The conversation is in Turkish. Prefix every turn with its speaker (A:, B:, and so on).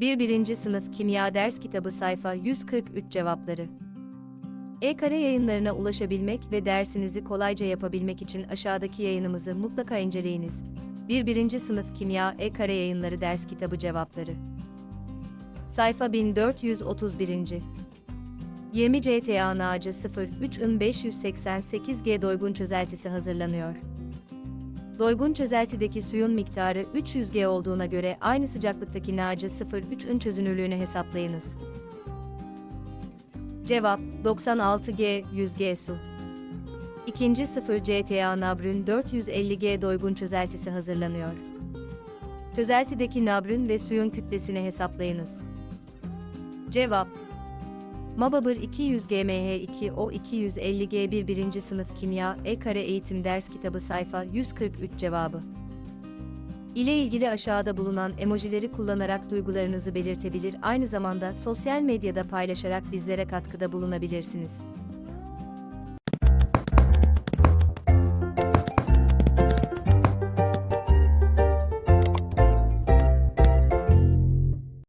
A: 1. 1. Sınıf Kimya Ders Kitabı Sayfa 143 Cevapları E-Kare yayınlarına ulaşabilmek ve dersinizi kolayca yapabilmek için aşağıdaki yayınımızı mutlaka inceleyiniz. 1. 1. Sınıf Kimya E-Kare Yayınları Ders Kitabı Cevapları Sayfa 1431. 20 CTA Nacı 03 IN 588G doygun çözeltisi hazırlanıyor. Doygun çözeltideki suyun miktarı 300 G olduğuna göre aynı sıcaklıktaki Nacı 03 IN çözünürlüğünü hesaplayınız. Cevap 96 G 100 G su. İkinci 0 CTA Nabrün 450 G doygun çözeltisi hazırlanıyor. Çözeltideki nabrün ve suyun kütlesini hesaplayınız. Cevap Mababır 200 GMH2 O 250 G1 1. sınıf kimya E kare eğitim ders kitabı sayfa 143 cevabı. ile ilgili aşağıda bulunan emojileri kullanarak duygularınızı belirtebilir aynı zamanda sosyal medyada paylaşarak bizlere katkıda bulunabilirsiniz.